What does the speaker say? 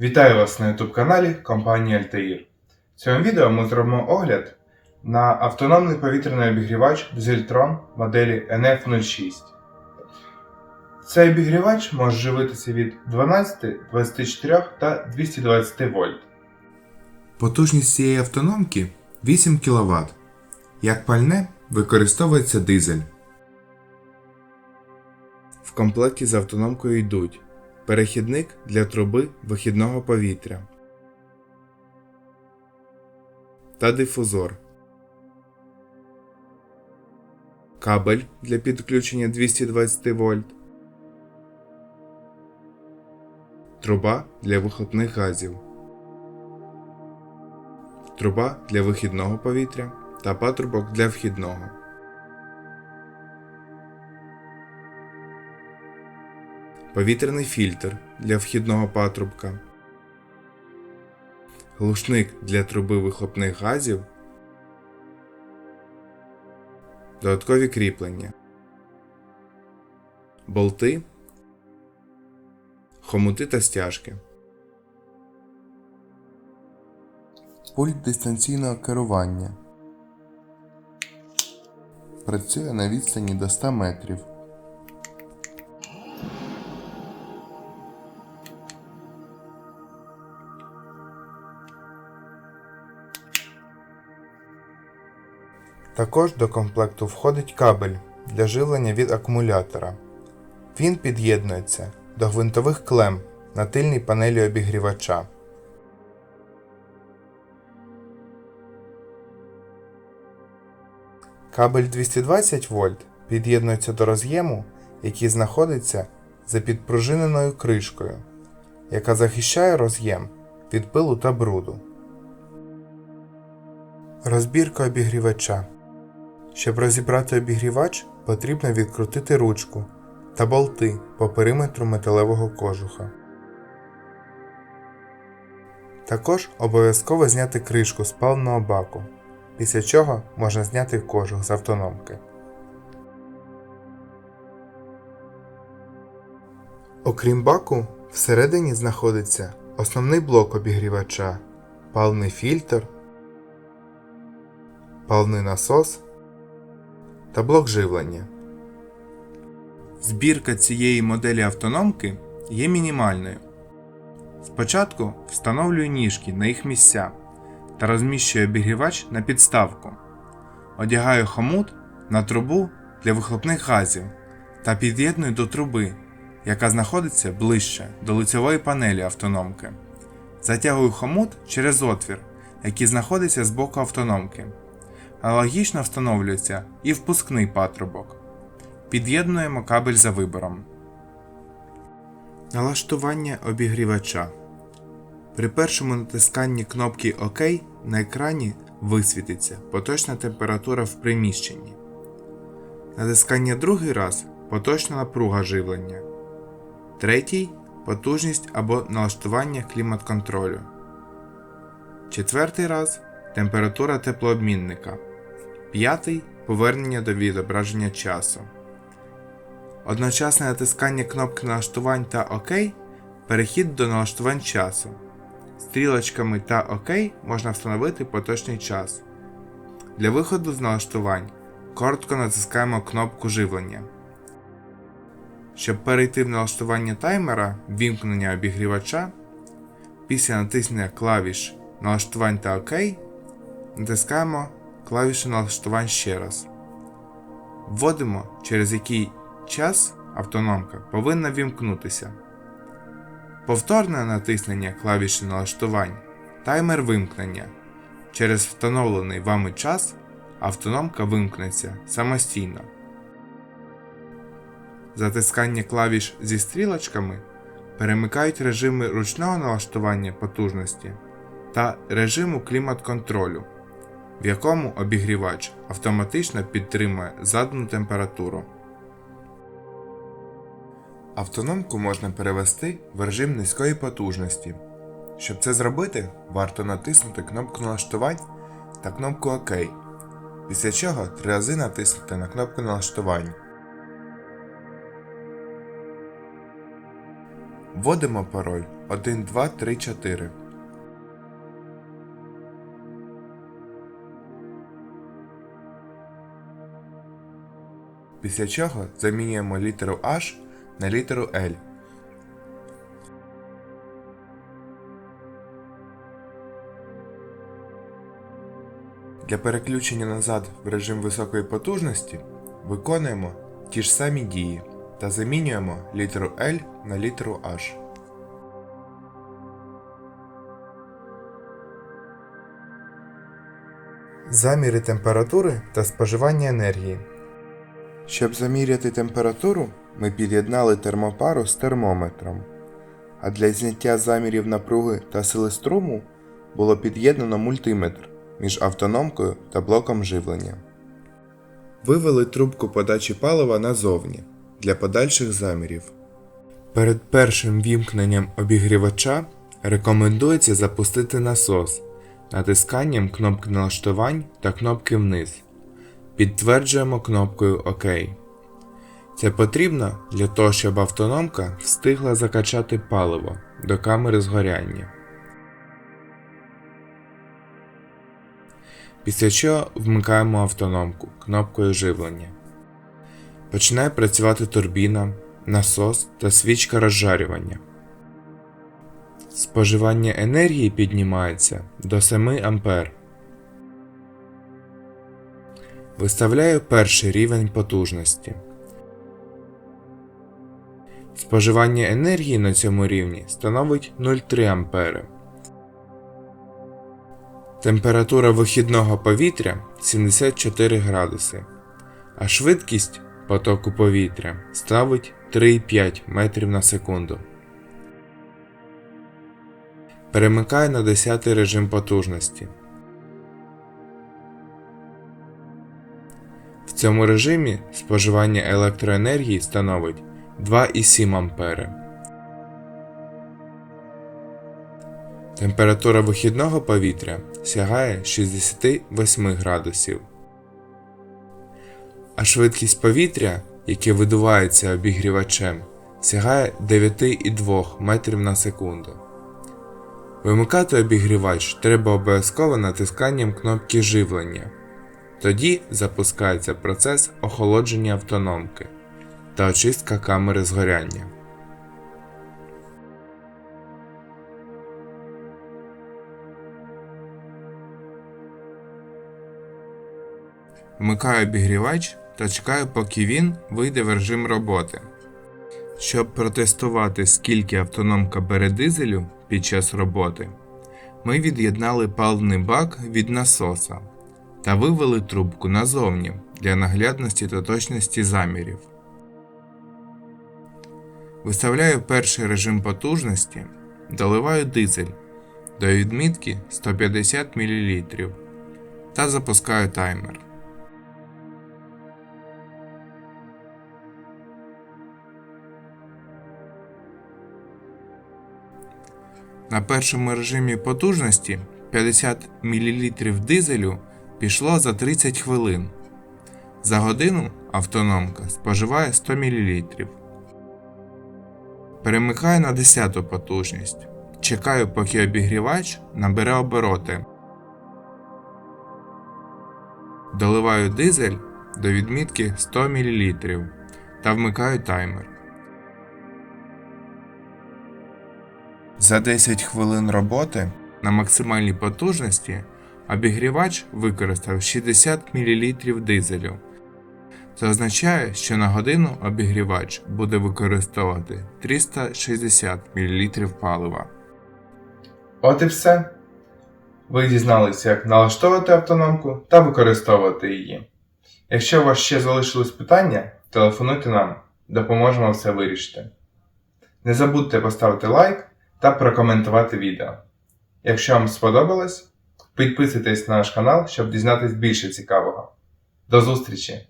Вітаю вас на YouTube каналі компанії Altair. В цьому відео ми зробимо огляд на автономний повітряний обігрівач Ziltron моделі NF06. Цей обігрівач може живитися від 12, 24 та 220 вольт. Потужність цієї автономки 8 кВт. Як пальне використовується дизель. В комплекті з автономкою йдуть перехідник для труби вихідного повітря та дифузор, кабель для підключення 220 вольт, труба для вихлопних газів, труба для вихідного повітря та патрубок для вхідного. повітряний фільтр для вхідного патрубка, глушник для труби вихлопних газів, додаткові кріплення, болти, хомути та стяжки. Пульт дистанційного керування. Працює на відстані до 100 метрів. Також до комплекту входить кабель для живлення від акумулятора. Він під'єднується до гвинтових клем на тильній панелі обігрівача. Кабель 220 вольт під'єднується до роз'єму, який знаходиться за підпружиненою кришкою, яка захищає роз'єм від пилу та бруду. Розбірка обігрівача. Щоб розібрати обігрівач, потрібно відкрутити ручку та болти по периметру металевого кожуха. Також обов'язково зняти кришку з паливного баку, після чого можна зняти кожух з автономки. Окрім баку, всередині знаходиться основний блок обігрівача, паливний фільтр, паливний насос та блок живлення. Збірка цієї моделі автономки є мінімальною. Спочатку встановлюю ніжки на їх місця та розміщую обігрівач на підставку. Одягаю хомут на трубу для вихлопних газів та під'єдную до труби, яка знаходиться ближче до лицевої панелі автономки. Затягую хомут через отвір, який знаходиться з боку автономки. Аналогічно встановлюється і впускний патрубок. Під'єднуємо кабель за вибором. Налаштування обігрівача. При першому натисканні кнопки ОК на екрані висвітиться поточна температура в приміщенні. Натискання другий раз поточна напруга живлення. Третій потужність або налаштування клімат-контролю. Четвертий раз температура теплообмінника. П'ятий повернення до відображення часу. Одночасне натискання кнопки налаштувань та ОК перехід до налаштувань часу. Стрілочками та ОК можна встановити поточний час. Для виходу з налаштувань коротко натискаємо кнопку живлення. Щоб перейти в налаштування таймера вімкнення обігрівача, після натиснення клавіш налаштувань та ОК натискаємо клавішу налаштувань ще раз. Вводимо, через який час автономка повинна вімкнутися. Повторне натиснення клавіші налаштувань таймер вимкнення. Через встановлений вами час автономка вимкнеться самостійно. Затискання клавіш зі стрілочками перемикають режими ручного налаштування потужності та режиму клімат-контролю, в якому обігрівач автоматично підтримує задану температуру. Автономку можна перевести в режим низької потужності. Щоб це зробити, варто натиснути кнопку налаштувань та кнопку ОК після чого три рази натиснути на кнопку налаштувань. Вводимо пароль 1234. Після чого замінюємо літеру H на літеру L. Для переключення назад в режим високої потужності виконуємо ті ж самі дії та замінюємо літеру L на літеру H. Заміри температури та споживання енергії. Щоб заміряти температуру, ми під'єднали термопару з термометром. А для зняття замірів напруги та сили струму було під'єднано мультиметр між автономкою та блоком живлення. Вивели трубку подачі палива назовні для подальших замірів. Перед першим вімкненням обігрівача рекомендується запустити насос натисканням кнопки налаштувань та кнопки вниз. Підтверджуємо кнопкою ОК. Це потрібно для того, щоб автономка встигла закачати паливо до камери згоряння. Після чого вмикаємо автономку кнопкою живлення. Починає працювати турбіна, насос та свічка розжарювання. Споживання енергії піднімається до 7 А. Виставляю перший рівень потужності. Споживання енергії на цьому рівні становить 0,3 А. Температура вихідного повітря 74 градуси, а швидкість потоку повітря ставить 3,5 метрів на секунду. Перемикаю на 10 режим потужності. В цьому режимі споживання електроенергії становить 2,7 А. Температура вихідного повітря сягає 68 градусів. А швидкість повітря, яке видувається обігрівачем, сягає 9,2 метрів на секунду. Вимикати обігрівач треба обов'язково натисканням кнопки живлення. Тоді запускається процес охолодження автономки та очистка камери згоряння. Вмикаю обігрівач та чекаю, поки він вийде в режим роботи. Щоб протестувати, скільки автономка бере дизелю під час роботи, ми від'єднали паливний бак від насоса та вивели трубку назовні для наглядності та точності замірів. Виставляю перший режим потужності, доливаю дизель до відмітки 150 мл та запускаю таймер. На першому режимі потужності 50 мл дизелю пішло за 30 хвилин. За годину автономка споживає 100 мл. Перемикаю на 10 потужність. Чекаю, поки обігрівач набере обороти. Доливаю дизель до відмітки 100 мл та вмикаю таймер. За 10 хвилин роботи на максимальній потужності обігрівач використав 60 мл дизелю. Це означає, що на годину обігрівач буде використовувати 360 мл палива. От і все. Ви дізналися, як налаштовувати автономку та використовувати її. Якщо у вас ще залишились питання, телефонуйте нам, допоможемо все вирішити. Не забудьте поставити лайк та прокоментувати відео. Якщо вам сподобалось, підписуйтесь на наш канал, щоб дізнатись більше цікавого. До зустрічі!